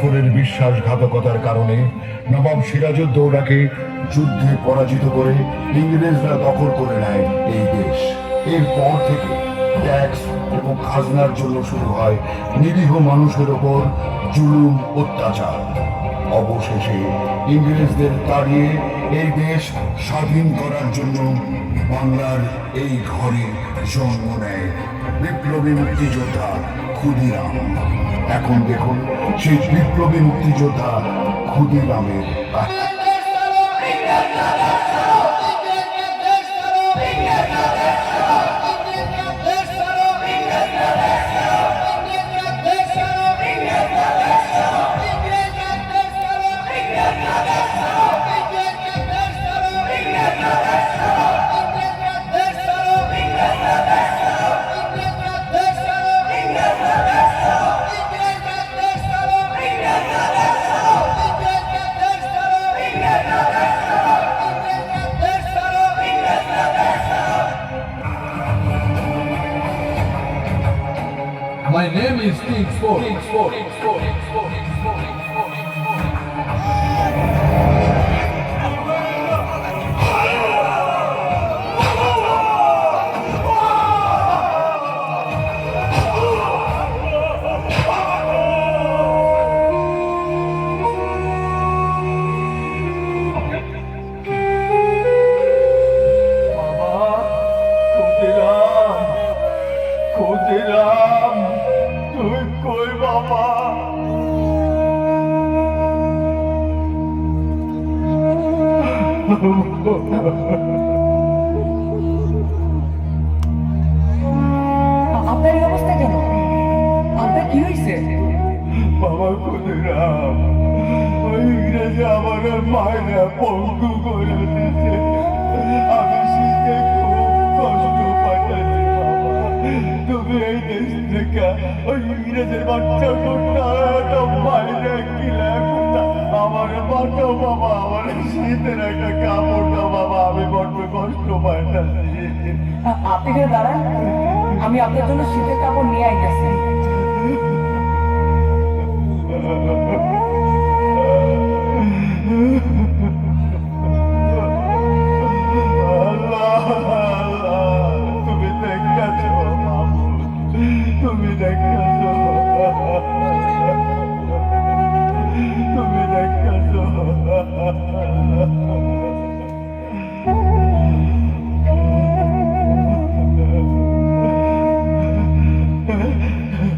জাফরের বিশ্বাসঘাতকতার কারণে নবাব সিরাজউদ্দৌলাকে যুদ্ধে পরাজিত করে ইংরেজরা দখল করে নেয় এই দেশ। এরপর থেকে ট্যাক্স এবং খাজনার জন্য শুরু হয় নিরীহ মানুষের ওপর জুলুম, অত্যাচার। অবশেষে ইংরেজদের তাড়িয়ে এই দেশ স্বাধীন করার জন্য বাংলার এই ঘরে জন্ম নেয় বিপ্লবী মুক্তিযোদ্ধা ক্ষুদিরাম। এখন দেখুন সেই বিপ্লবী মুক্তিযোদ্ধা ক্ষুদিরামের কাহিনী। আপনার এই অবস্থা কেন? আপনার কি হয়েছে? বাবা ক্ষুদিরাম ওই ইংরেজি আমার মায়েরা পঙ্গু করে দিতে আমি শীতে খুব কষ্ট পাঠাচ্ছি তুমি এই ওই ইংরেজের বাচ্চা কোনটা মায়েরা কিলা আমার বাটো বাবা আমার শীতের একটা কাপড় বাবা, আমি বড্ড কষ্ট পাইতাছি আপনি দাঁড়ান, আমি আপনার জন্য শীতের কাপড় নিয়ে আইতেছি।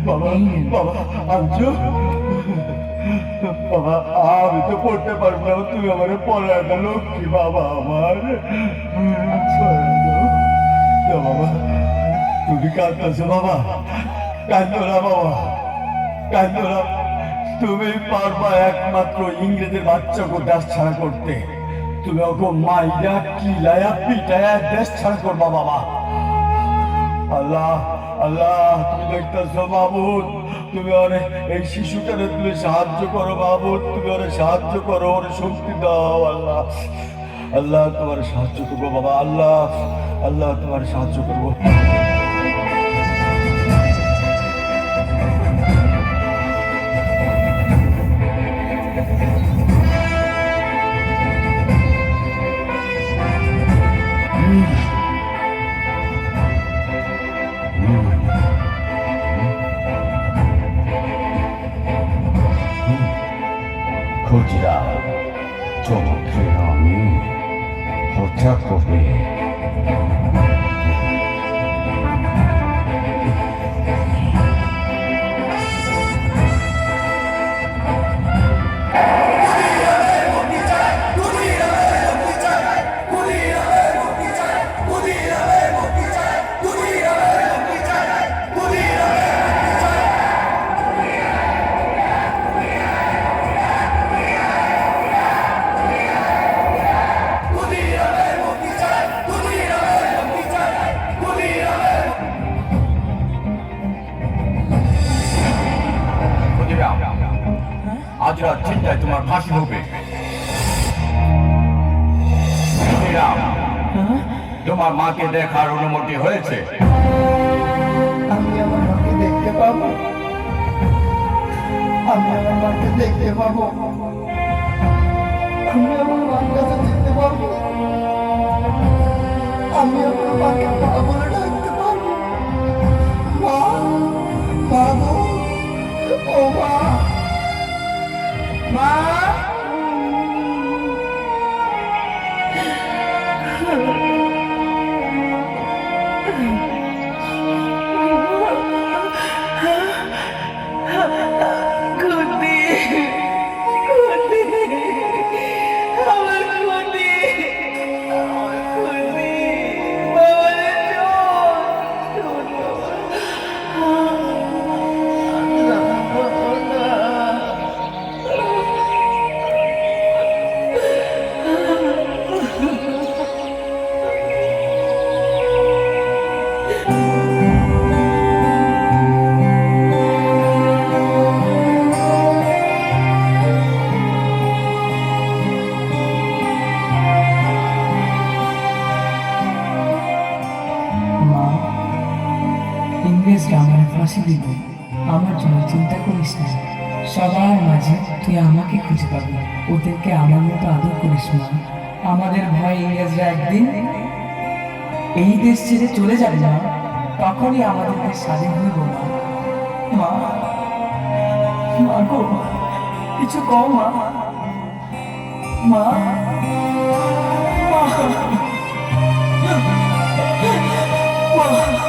বাবা বাবা আমি তো পড়তে পারব না, তুমি আমার পড়াটা লক্ষ্মী বাবা আমার। বাবা তুমি কাঁদতেছো, বাবা, কাঁদো না, বাবা, কাঁদো না। তুমি পারবা একমাত্র ইংরেজের বাচ্চাকে দেশ ছাড়া করতে। তুমি ওকে মাইয়া কিলায়া, পিটায়া দেশ ছাড়া করবা, বাবা। আল্লাহ আল্লাহ, তুমি দেখতেছো মাহবুদ তুমি অনেক, এই শিশুটারে তুমি সাহায্য করো মাহবুদ তুমি ওরে সাহায্য করো, ওরে শক্তি দাও আল্লাহ। আল্লাহ তোমার সাহায্য করব বাবা, আল্লাহ আল্লাহ তোমার সাহায্য করব। মাকে দেখার অনুমতি হয়েছে। আমি আমার মাকে দেখতে পাবো। আমি আমার মাকে দেখতে পাবো। আমি আমার মার কাছে যেতে পারব আমি আমার মাকে মা বলে ডাকতে পারব মা মা গো, ও মা। মা। ইংরেজরা আমার ফাঁসি দিব আমার জন্য চিন্তা করিস না। সবার মাঝে তুই আমাকে খুঁজে পাবি। ওদেরকে আমার মতো আদর করিস মা। আমাদের ভয় ইংরেজরা একদিন এই দেশ ছেড়ে চলে যাবে না তখনই আমাদের দেশ স্বাধীন হইব মা। মা মা গো, কিছু কম মা। মা খোকা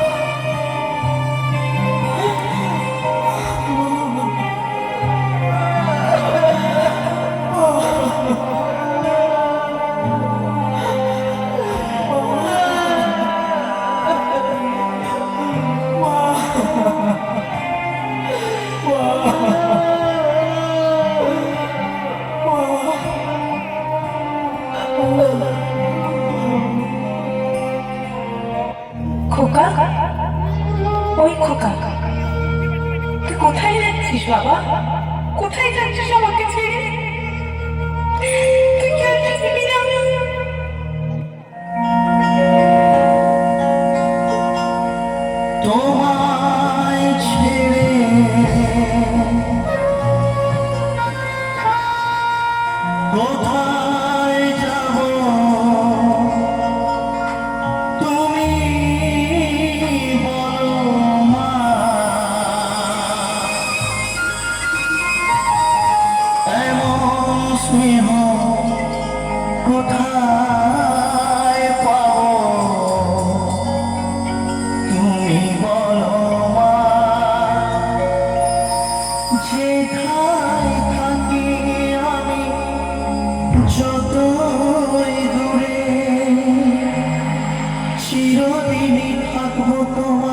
চিরদিনই থাকব তোমার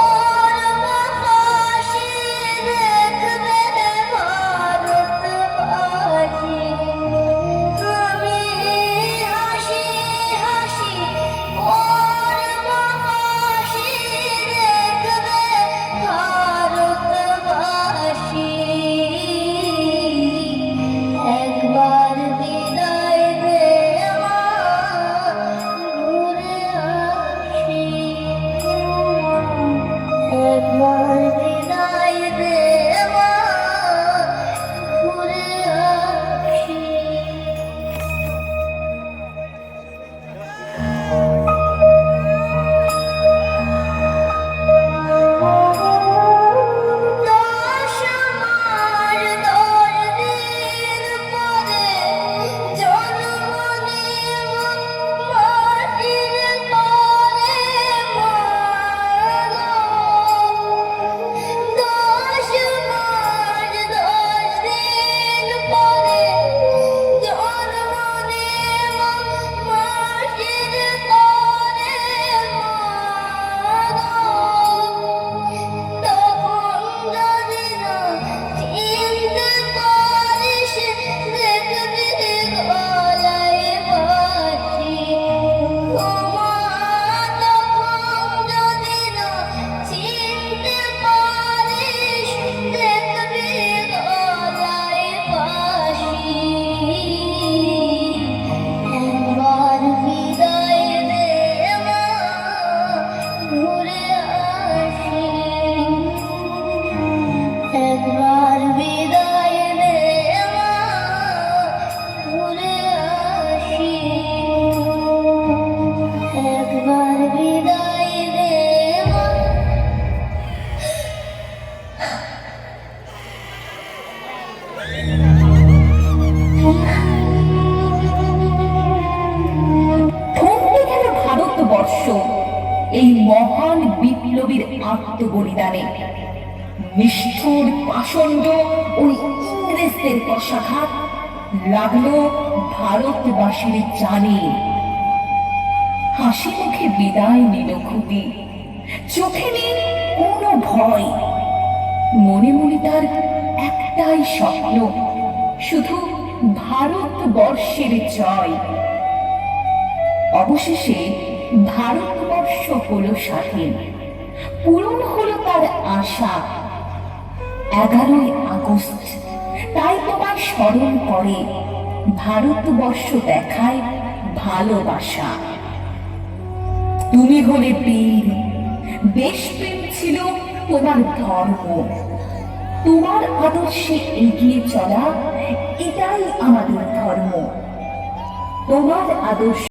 পাষণ্ড ওই ইংরেজদের কষাঘাত লাগল ভারতবাসীর জানে। হাসি মুখে বিদায় নিল খুবই চোখে নেই কোনো ভয়। মনে মনে তার একটাই স্বপ্ন, শুধু ভারতবর্ষের জয়। অবশেষে ভারতবর্ষ হলো স্বাধীন। পূরণ হলো তার আশা। এগারোই আগস্ট। তাই তোমায় স্মরণ করে ভারতবর্ষ দেখায় ভালোবাসা। তুমি হলে বীর দেশপ্রেম ছিল তোমার ধর্ম। তোমার আদর্শে এগিয়ে চলা এটাই আমাদের ধর্ম। তোমার আদর্শ